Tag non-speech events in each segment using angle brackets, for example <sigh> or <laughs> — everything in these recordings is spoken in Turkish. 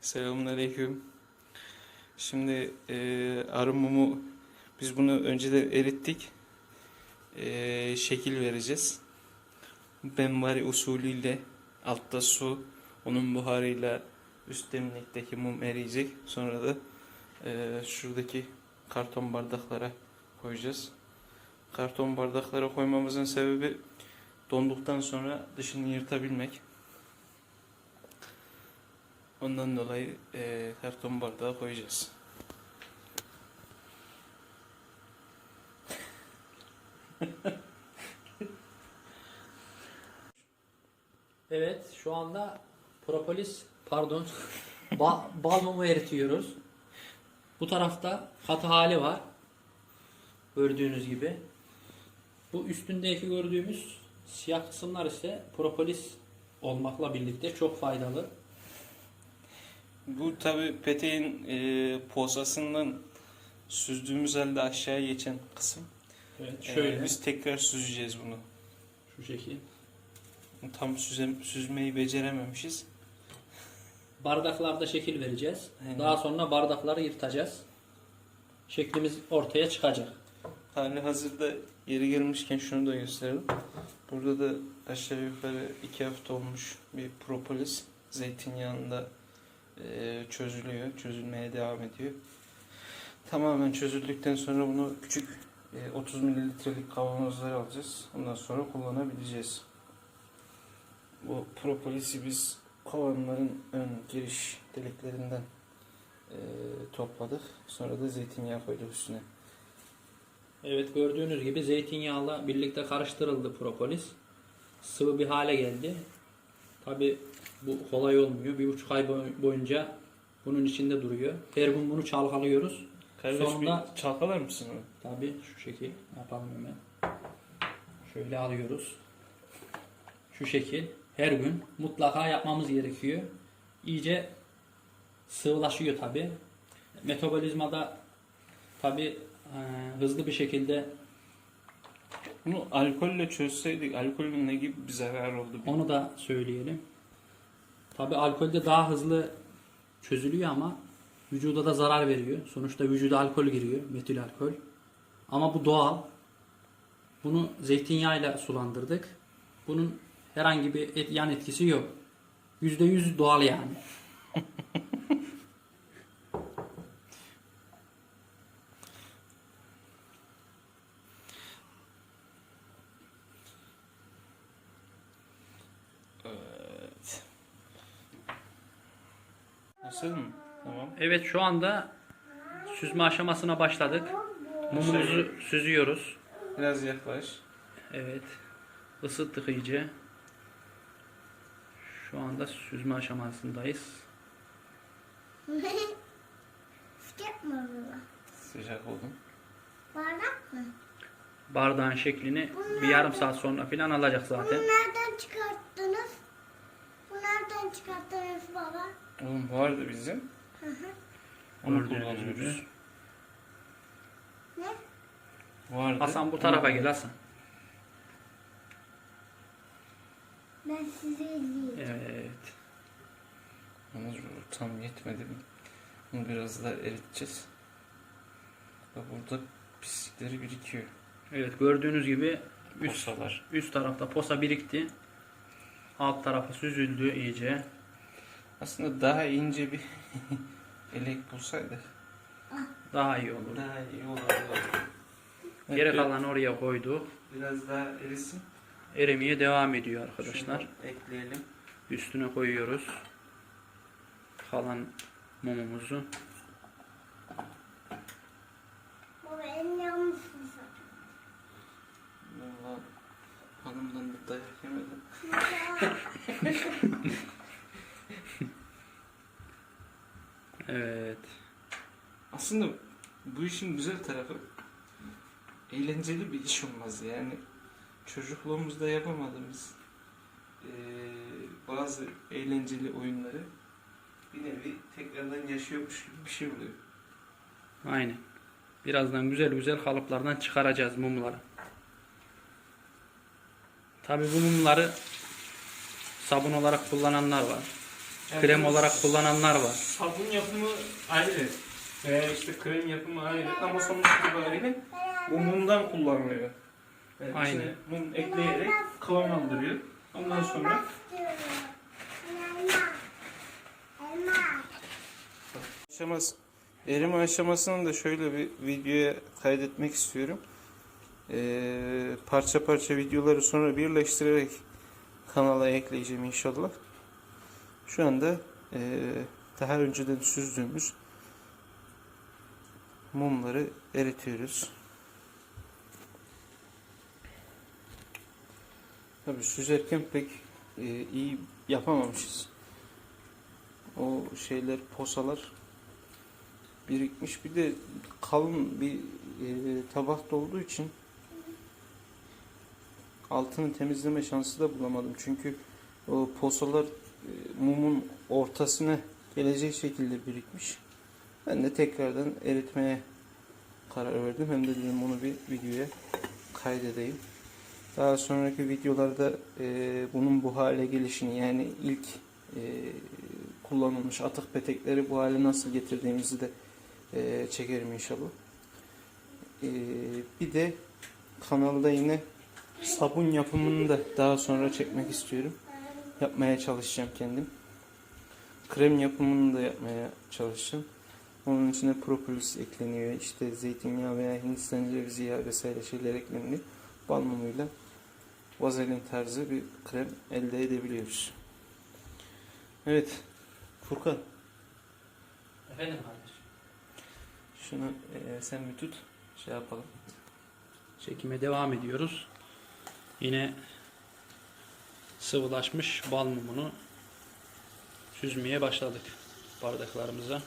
Selamünaleyküm. Şimdi e, arı biz bunu önceden erittik. E, şekil vereceğiz. Benvari usulüyle altta su, onun buharıyla üst demlikteki mum eriyecek. Sonra da e, şuradaki karton bardaklara koyacağız. Karton bardaklara koymamızın sebebi donduktan sonra dışını yırtabilmek. Ondan dolayı eee, karton bardağa koyacağız. <laughs> Evet şu anda propolis pardon <laughs> ba bal mumu eritiyoruz. Bu tarafta katı hali var. Gördüğünüz gibi. Bu üstündeki gördüğümüz siyah kısımlar ise propolis olmakla birlikte çok faydalı. Bu tabi peteğin eee, posasından süzdüğümüz halde aşağıya geçen kısım. Evet şöyle biz tekrar süzeceğiz bunu. şu şekil. Tam süzem, süzmeyi becerememişiz. Bardaklarda şekil vereceğiz. Aynen. Daha sonra bardakları yırtacağız. Şeklimiz ortaya çıkacak. Hali hazırda yeri gelmişken şunu da gösterelim. Burada da aşağı yukarı iki hafta olmuş bir propolis zeytinyağında eee, çözülüyor. Çözülmeye devam ediyor. Tamamen çözüldükten sonra bunu küçük eee, 30 mililitrelik kavanozlara alacağız. Ondan sonra kullanabileceğiz. Bu propolisi biz kovanların ön giriş deliklerinden eee, topladık. Sonra da zeytinyağı koyduk üstüne. Evet gördüğünüz gibi zeytinyağla birlikte karıştırıldı propolis. Sıvı bir hale geldi. Tabi bu kolay olmuyor. Bir buçuk ay boy- boyunca bunun içinde duruyor. Her gün bunu çalkalıyoruz. Kardeş Sonunda- bir çalkalar mısın onu? Tabi şu şekil yapalım hemen. Şöyle alıyoruz. Şu şekil her gün mutlaka yapmamız gerekiyor. İyice sıvılaşıyor tabi. Metabolizmada tabi hızlı bir şekilde Bunu alkolle çözseydik alkolün ne gibi bir zarar oldu? Onu da söyleyelim. Tabi alkolde daha hızlı çözülüyor ama vücuda da zarar veriyor. Sonuçta vücuda alkol giriyor, metil alkol. Ama bu doğal. Bunu zeytinyağıyla sulandırdık. Bunun herhangi bir et, yan etkisi yok. %100 doğal yani. <laughs> Evet. Nasıl mı? Tamam. Evet şu anda süzme aşamasına başladık. Mumumuzu süzüyoruz. Biraz yaklaş. Evet. Isıttık iyice. Şu anda süzme aşamasındayız. Sıcak mı? Sıcak oldum. Bardak mı? Bardağın şeklini bir yarım saat sonra falan alacak Bunu zaten. nereden çıkarttınız? Bu nereden çıkarttınız baba? Oğlum vardı bizim. Hı hı. Onu kullanıyoruz. gibi. Ne? Vardı. Hasan bu tarafa Onu- gel Hasan. Ben sizi izleyeyim. Evet. Bu tam yetmedi mi? Bunu biraz daha eriteceğiz. Bak burada pislikleri birikiyor. Evet gördüğünüz gibi üst, Posalar. üst tarafta posa birikti. Alt tarafa süzüldü iyice. Aslında daha ince bir <laughs> elek bulsaydık Daha iyi olur. daha iyi olurdu. Geri Evet, kalan oraya koyduk. Biraz daha erisin. Erimeye devam ediyor arkadaşlar. Şunu ekleyelim. Üstüne koyuyoruz. Kalan mumumuzu. Baba elini sen. Valla hanımdan da dayak yemedim. <laughs> Evet. Aslında bu işin güzel tarafı eğlenceli bir iş olmaz yani. Çocukluğumuzda yapamadığımız eee, bazı eğlenceli oyunları bir nevi tekrardan yaşıyormuş gibi bir şey oluyor. Aynen. Birazdan güzel güzel kalıplardan çıkaracağız mumları. Tabi bu mumları sabun olarak kullananlar var. Krem olarak kullananlar var. Sabun yapımı ayrı. Veya işte krem yapımı ayrı. Ama sonuç itibariyle bu mumdan kullanılıyor. Yani içine mum ekleyerek kıvam aldırıyor. Ondan sonra aşaması, erime aşamasını da şöyle bir videoya kaydetmek istiyorum. Ee, parça parça videoları sonra birleştirerek kanala ekleyeceğim inşallah. Şu anda ee, daha önceden süzdüğümüz mumları eritiyoruz. Tabii süzerken pek ee, iyi yapamamışız. O şeyler, posalar birikmiş. Bir de kalın bir e, tabakta olduğu için altını temizleme şansı da bulamadım. Çünkü o posalar e, mumun ortasına gelecek şekilde birikmiş. Ben de tekrardan eritmeye karar verdim. Hem de dedim onu bir videoya kaydedeyim. Daha sonraki videolarda e, bunun bu hale gelişini yani ilk e, kullanılmış atık petekleri bu hale nasıl getirdiğimizi de e, çekerim inşallah. E, bir de kanalda yine sabun yapımını da daha sonra çekmek istiyorum. Yapmaya çalışacağım kendim. Krem yapımını da yapmaya çalışacağım. Onun içine propolis ekleniyor. İşte zeytinyağı veya hindistan cevizi yağı vesaire şeyler ekleniyor. Bal mumuyla vazelin tarzı bir krem elde edebiliyoruz. Evet. Furkan Efendim kardeş. şunu e, sen bir tut. Şey yapalım. Çekime devam ediyoruz. Yine sıvılaşmış bal mumunu süzmeye başladık bardaklarımıza.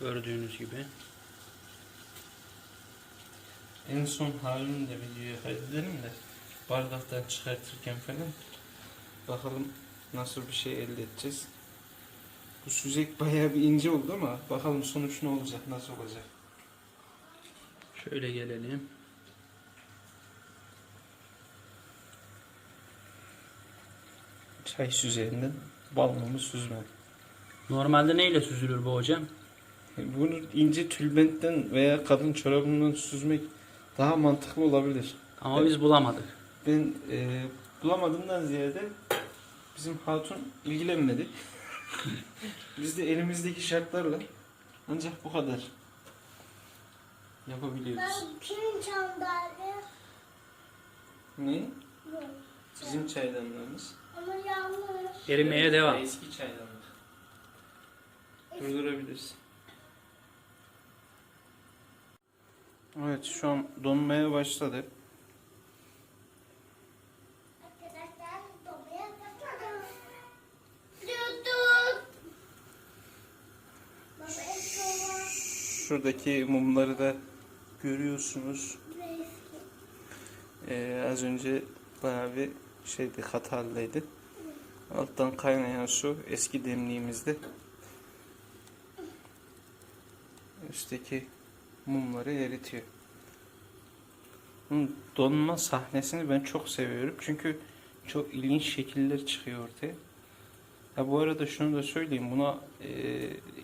Gördüğünüz gibi. En son halini de videoya kaydedelim de bardaktan çıkartırken falan bakalım nasıl bir şey elde edeceğiz. Bu süzek bayağı bir ince oldu ama bakalım sonuç ne olacak, nasıl olacak. Şöyle gelelim. Çay süzeyinden bal mumu süzme. Normalde neyle süzülür bu hocam? Bunu ince tülbentten veya kadın çorabından süzmek daha mantıklı olabilir. Ama Evet. biz bulamadık. Ben e, bulamadığımdan ziyade bizim hatun ilgilenmedi. <laughs> Biz de elimizdeki şartlarla ancak bu kadar yapabiliyoruz. Ben kimin sandalye? Ne? Bizim çaydanlığımız. Erimeye devam. Eski çaydanlık. Durdurabilirsin. Evet şu an donmaya başladı. Şuradaki mumları da görüyorsunuz. Ee, az önce bayağı bir şeydi kat haldeydi. Alttan kaynayan su eski demliğimizde. Üstteki mumları eritiyor. Bunun donma sahnesini ben çok seviyorum. Çünkü çok ilginç şekiller çıkıyor ortaya. Ha bu arada şunu da söyleyeyim. Buna e,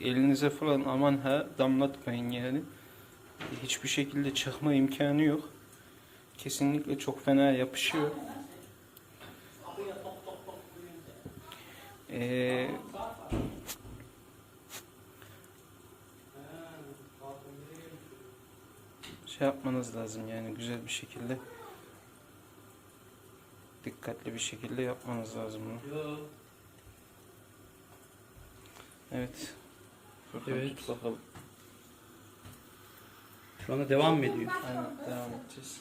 elinize falan aman ha damlatmayın yani. Hiçbir şekilde çıkma imkanı yok. Kesinlikle çok fena yapışıyor. Ee, şey yapmanız lazım yani güzel bir şekilde dikkatli bir şekilde yapmanız lazım bunu. Evet. Furkan Evet. tut bakalım. Şu anda devam mı ediyor? Aynen devam edeceğiz.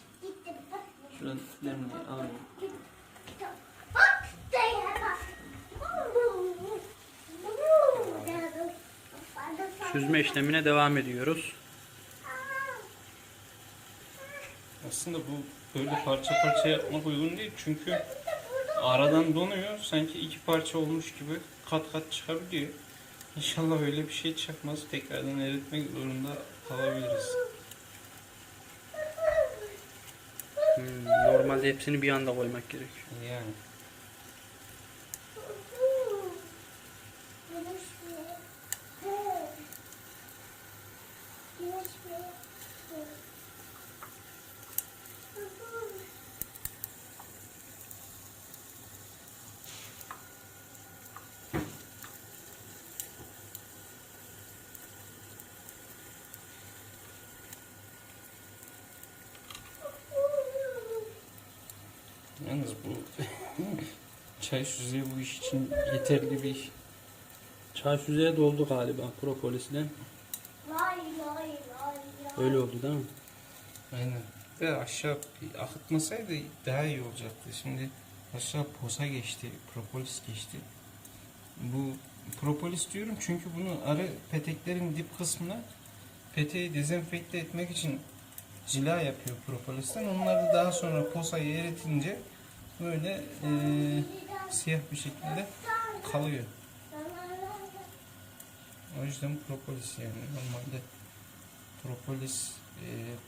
Şuradan demliği alayım. Bak. Daya bak. Süzme işlemine devam ediyoruz. Aslında bu böyle parça parça yapmak uygun değil çünkü aradan donuyor sanki iki parça olmuş gibi kat kat çıkabiliyor. İnşallah öyle bir şey çıkmaz. Tekrardan eritmek zorunda kalabiliriz. Hmm, normalde hepsini bir anda koymak gerekiyor. Yani. Yalnız bu <laughs> çay süzüğü bu iş için yeterli bir Çay süzeye doldu galiba propolisle. Öyle oldu değil mi? Aynen. Ve aşağı akıtmasaydı daha iyi olacaktı. Şimdi aşağı posa geçti, propolis geçti. Bu propolis diyorum çünkü bunu arı peteklerin dip kısmına peteği dezenfekte etmek için cila yapıyor propolisten. Onlar da daha sonra posayı eritince böyle eee, siyah bir şekilde kalıyor. O yüzden propolis yani normalde propolis e,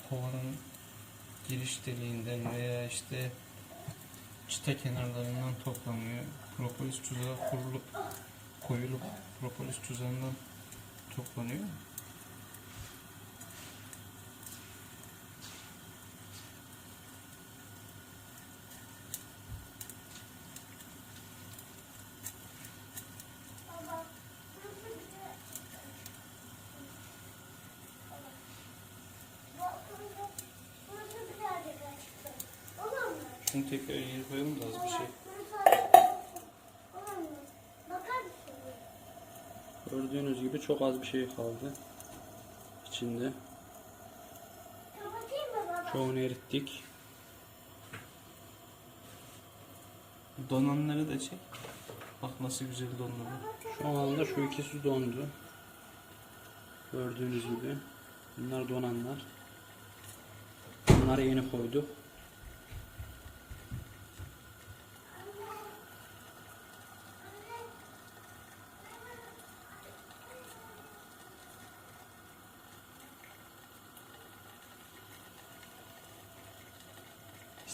kovanın giriş deliğinden veya işte çıta kenarlarından toplanıyor. Propolis tuzağı kurulup koyulup propolis tuzağından toplanıyor. Baba, burası güzel. Bak, burası- burası birazcık açık. Olur mu? Şunu tekrar yere koyalım da az bir şey. Gördüğünüz gibi çok az bir şey kaldı. içinde. Çoğunu erittik. Donanları da çek. Bak nasıl güzel dondu. Şu anda şu ikisi dondu. Gördüğünüz gibi. Bunlar donanlar. Bunları yeni koyduk.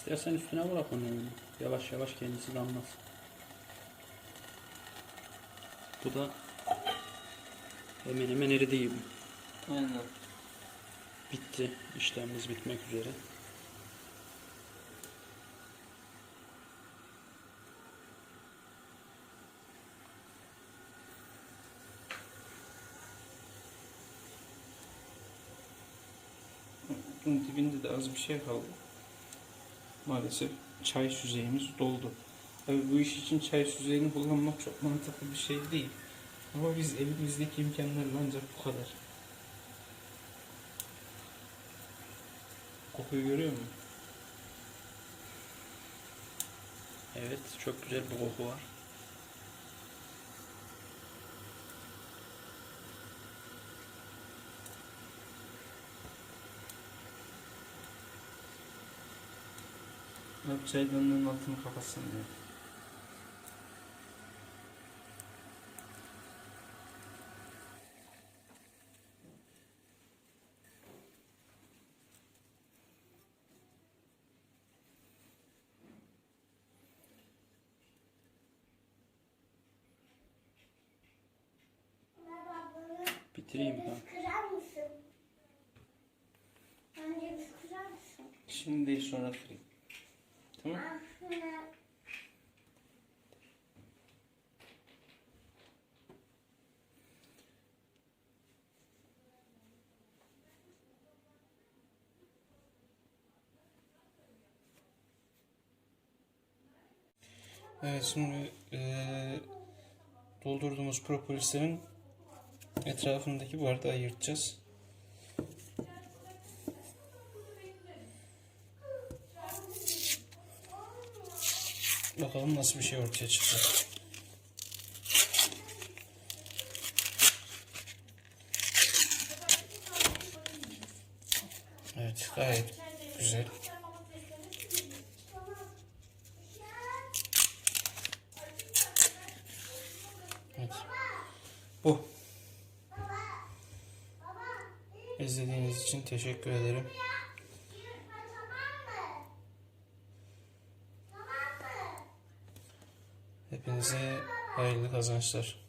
İstersen üstüne bırak onu. Yavaş yavaş kendisi damlasın. Bu da hemen hemen eridi gibi. Aynen. Bitti. İşlemimiz bitmek üzere. Bunun dibinde de az bir şey kaldı. Maalesef çay süzeyimiz doldu. Tabii bu iş için çay süzeyini kullanmak çok mantıklı bir şey değil. Ama biz elimizdeki imkanlarla ancak bu kadar. Kokuyu görüyor musun? Evet, çok güzel bir koku var. Hep çaydanlığın altını kapatsın diye. Bitireyim ben. Kırar mısın? Önce biz kırar mısın? Şimdi sonra kırayım. Aslında Evet şimdi eee, doldurduğumuz propolislerin etrafındaki bardağı yırtacağız. Bakalım nasıl bir şey ortaya çıkacak. Evet gayet güzel. Evet. Bu. İzlediğiniz için teşekkür ederim. tamam mı? Tamam mı? Hepinize hayırlı kazançlar.